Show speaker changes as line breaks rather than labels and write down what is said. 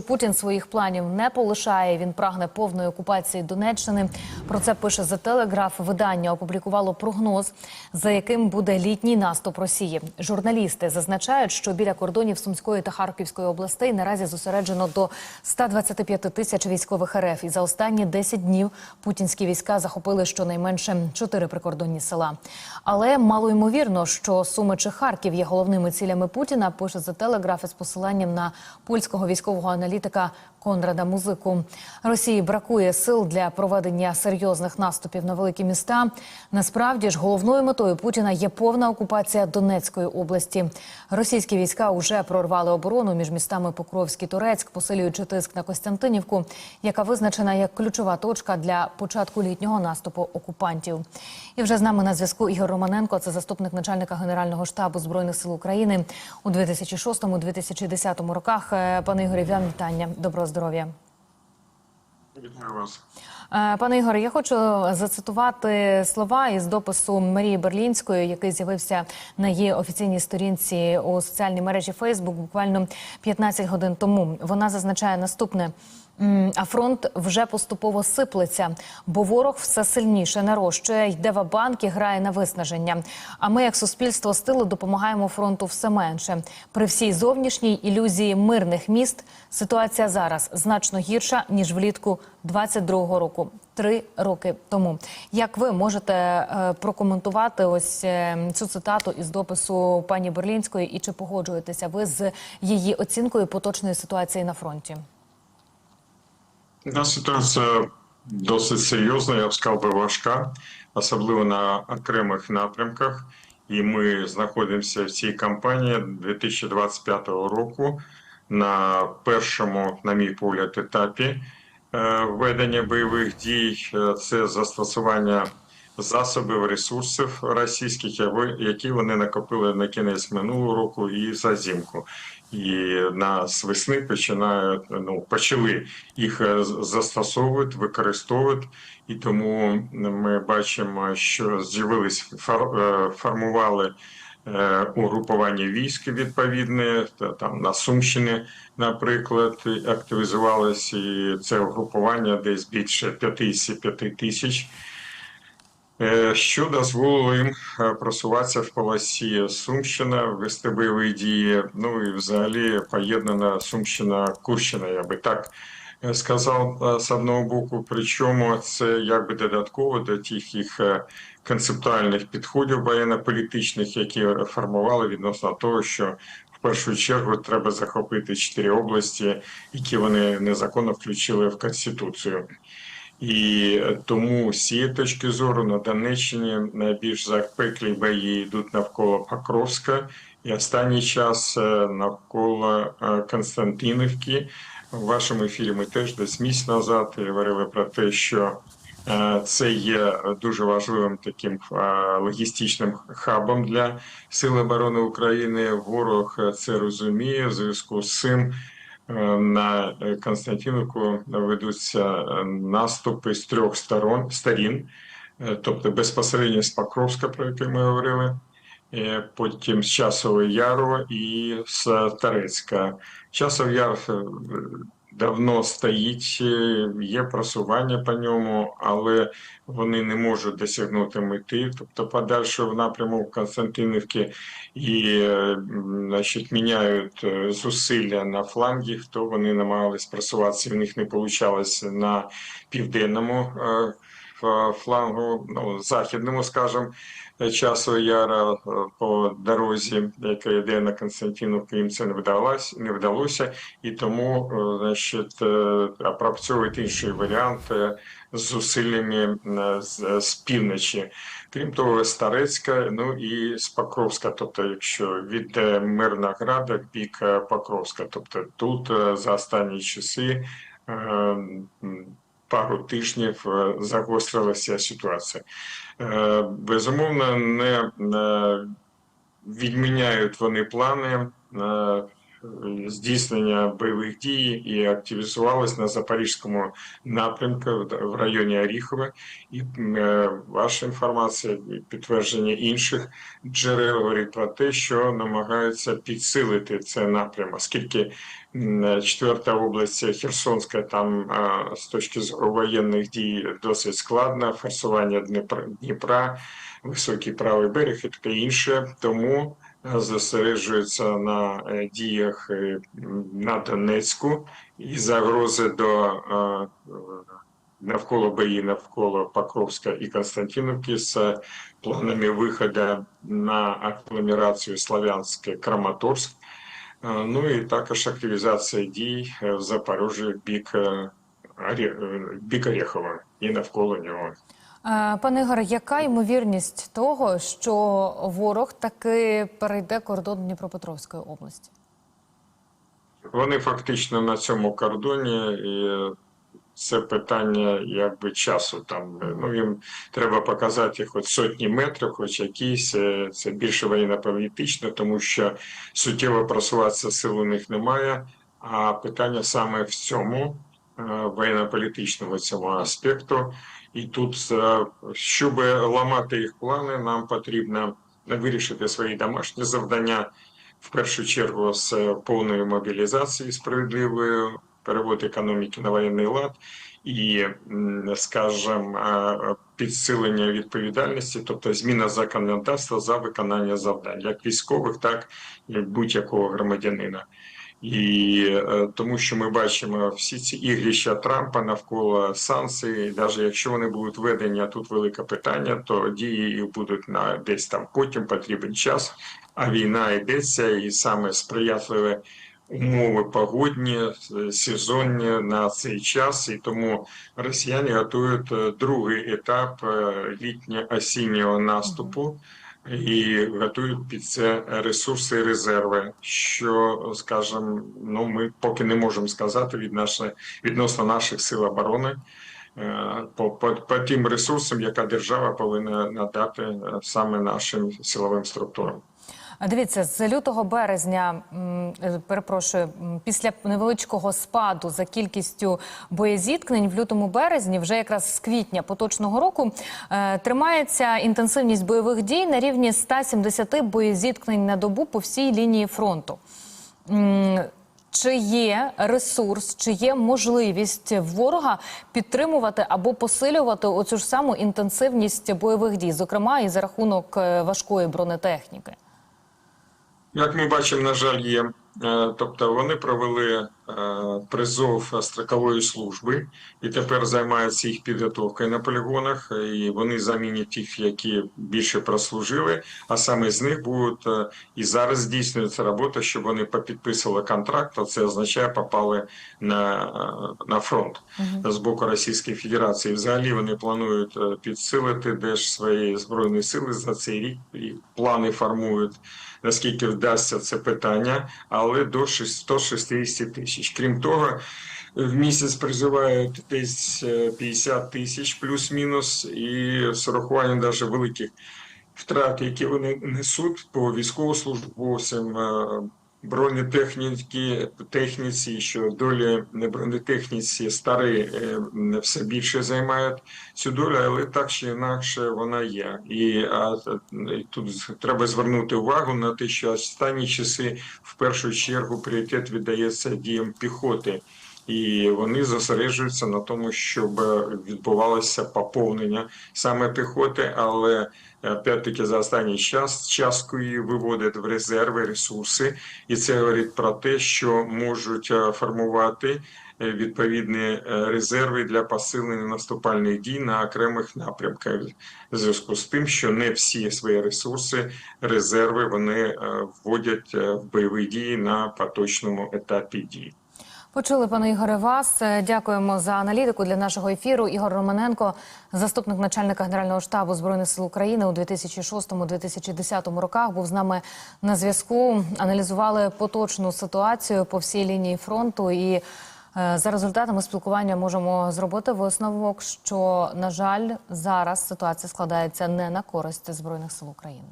Путін своїх планів не полишає. Він прагне повної окупації Донеччини. Про це пише за телеграф. Видання опублікувало прогноз, за яким буде літній наступ Росії. Журналісти зазначають, що біля кордонів Сумської та Харківської областей наразі зосереджено до 125 тисяч військових РФ. І за останні 10 днів путінські війська захопили щонайменше чотири прикордонні села. Але мало ймовірно, що Суми чи Харків є головними цілями Путіна. Пише за телеграф із посиланням на польського військового аналітика Конрада Музику. Росії бракує сил для проведення серйозних наступів на великі міста. Насправді ж головною метою Путіна є повна окупація Донецької області. Російські війська вже прорвали оборону між містами Покровськ і Турецьк, посилюючи тиск на Костянтинівку, яка визначена як ключова точка для початку літнього наступу окупантів. І вже з нами на зв'язку Ігор Романенко, це заступник начальника Генерального штабу збройних сил України у 2006-2010 роках. Е, Пане Ігорі, вітання. Доброго здоров'я.
Вітаю вас.
Е, Пане Ігоре, я хочу зацитувати слова із допису Марії Берлінської, який з'явився на її офіційній сторінці у соціальній мережі Фейсбук буквально 15 годин тому. Вона зазначає наступне. А фронт вже поступово сиплеться, бо ворог все сильніше нарощує, йде в банк і грає на виснаження. А ми, як суспільство з тилу, допомагаємо фронту все менше. При всій зовнішній ілюзії мирних міст ситуація зараз значно гірша ніж влітку 22-го року, три роки тому. Як ви можете е, прокоментувати ось е, цю цитату із допису пані Берлінської, і чи погоджуєтеся ви з її оцінкою поточної ситуації на фронті?
Да, ситуація досить серйозна, я б сказав би важка, особливо на окремих напрямках. І ми знаходимося в цій кампанії 2025 року на першому, на мій погляд, етапі ведення бойових дій. Е, Це застосування засобів, ресурсів російських, які вони накопили на кінець минулого року і за зимку. І на весни починають ну почали їх е, застосовувати, використовувати, і тому ми бачимо, що з'явились е, формували е, угрупування військ відповідне та там на Сумщині, наприклад, активізувалось і це угрупування десь більше 55 тисяч. Е, Що дозволило їм е, просуватися в полосі Сумщина, вести бойові дії, ну і взагалі поєднана Сумщина-Курщина, я би так е, сказав е, з одного боку. Причому це якби додатково до тих їх е, концептуальних підходів воєнно-політичних, які формували відносно того, що в першу чергу треба захопити чотири області, які вони незаконно включили в конституцію. І тому з цієї точки зору на Донеччині найбільш запеклі бої йдуть навколо Покровська і останній час е, навколо е, Константинівки. В вашому ефірі ми теж десь місяць назад говорили про те, що це є дуже важливим таким е, логістичним хабом для Сил оборони України. Ворог е, це розуміє. В зв'язку з цим Е, на е, Константинівку ведуться е, наступи з трьох сторон сторін, Е, тобто безпосередньо з Покровська, про який ми говорили, е, потім з Часового Яру і з Торецька. Часов Яр е, давно стоїть, є просування по ньому, але вони не можуть досягнути мети, тобто подальшого в напряму Константинівки, і е, значить, міняють е, зусилля на флангі, хто вони намагались просуватися, в них не вийшло на південному е, флангу, ну, західному, скажімо, часу яра е, по дорозі, яка йде на Константинівку, їм це не вдалося, не вдалося, і тому е, значить, е, опрацьовують інший варіант з зусиллями з, з півночі. Крім того, Старецька, ну і з тобто, якщо від Мирнограда бік Покровська, тобто тут за останні часи. Пару тижнів е, загострилася ситуація. Е, Безумовно, не е, відміняють вони плани здійснення бойових дій і активізувалась на запорізькому напрямку в- районі Оріхова. І е, ваша інформація, підтвердження інших джерел говорить про те, що намагаються підсилити цей напрям, оскільки четверта область Херсонська там е, з точки зору воєнних дій досить складна, форсування Дніпра, Дніпра, високий правий берег і таке інше. Тому е, зосереджуються на е, діях е, м, на Донецьку і загрози до е, навколо бої навколо Покровська і Константиновки з планами виходу на агломерацію Славянське Краматорськ. Е, Ну і також активізація дій е, в Запоріжжі в бік, е, Орі- е, в бік Орєхова і навколо нього.
Е, Пане Ігоре, яка ймовірність того, що ворог таки перейде кордон Дніпропетровської області?
Вони фактично на цьому кордоні, і це питання якби часу. Там ну їм треба показати хоч сотні метрів, хоч якісь е, це більше воєнно-політично, тому що суттєво просуватися сил у них немає. А питання саме в цьому е, воєнно-політичному цьому аспекту. І тут, е, щоб ламати їх плани, нам потрібно вирішити свої домашні завдання в першу чергу з повної мобілізації справедливою, перевод економіки на воєнний лад і, м, скажем, е, підсилення відповідальності, тобто зміна законодавства за виконання завдань, як військових, так і будь-якого громадянина. І е, тому, що ми бачимо всі ці ігрища Трампа навколо санкцій, навіть якщо вони будуть введені, а тут велике питання, то дії будуть на десь там потім потрібен час. А війна йдеться, і саме сприятливі умови погодні, сезонні на цей час, і тому росіяни готують е, другий етап е, літньо-осіннього наступу. І готують під це ресурси і резерви, що, скажімо, ну ми поки не можемо сказати від нашої відносно наших сил оборони е, по, по, по тим ресурсам, яка держава повинна надати е, саме нашим силовим структурам.
Дивіться, з лютого березня, е, перепрошую, після невеличкого спаду за кількістю боєзіткнень в лютому березні, вже якраз з квітня поточного року, е, тримається інтенсивність бойових дій на рівні 170 боєзіткнень на добу по всій лінії фронту. Чи є ресурс, чи є можливість ворога підтримувати або посилювати оцю ж саму інтенсивність бойових дій, зокрема і за рахунок е, важкої бронетехніки?
Як ми бачимо, на жаль, є. Е, Тобто вони провели призов строкової служби і тепер займаються їх підготовкою на полігонах. І вони замінять тих, які більше прослужили. А саме з них будуть е, і зараз здійснюється робота, щоб вони попідписували контракт. А це означає, попали на, е, на фронт з боку Російської Федерації. Взагалі вони планують е, підсилити деж свої збройні сили за цей рік. І плани формують наскільки вдасться це питання, але до 160 тисяч. Крім того, в місяць призивають десь е, 50 тисяч плюс-мінус, і з урахуванням навіть великих втрат, які вони несуть по військовослужбовцям. Бронетехніки техніці, що долі бронетехніці старі е, все більше займають цю долю, але так чи інакше вона є. І а, і тут треба звернути увагу на те, що останні часи в першу чергу пріоритет віддається діям піхоти. І вони зосереджуються на тому, щоб відбувалося поповнення саме піхоти, але е, опять-таки за останній час частку її виводять в резерви, ресурси, і це говорить про те, що можуть е, формувати е, відповідні резерви для посилення наступальних дій на окремих напрямках. В зв'язку з тим, що не всі свої ресурси, резерви вони вводять в бойові дії на поточному етапі дій.
Почули, пане Ігоре, вас. Е, Дякуємо за аналітику для нашого ефіру. Ігор Романенко, заступник начальника Генерального штабу Збройних сил України у 2006-2010 роках, був з нами на зв'язку. Аналізували поточну ситуацію по всій лінії фронту. І е, за результатами спілкування можемо зробити висновок, що на жаль зараз ситуація складається не на користь збройних сил України.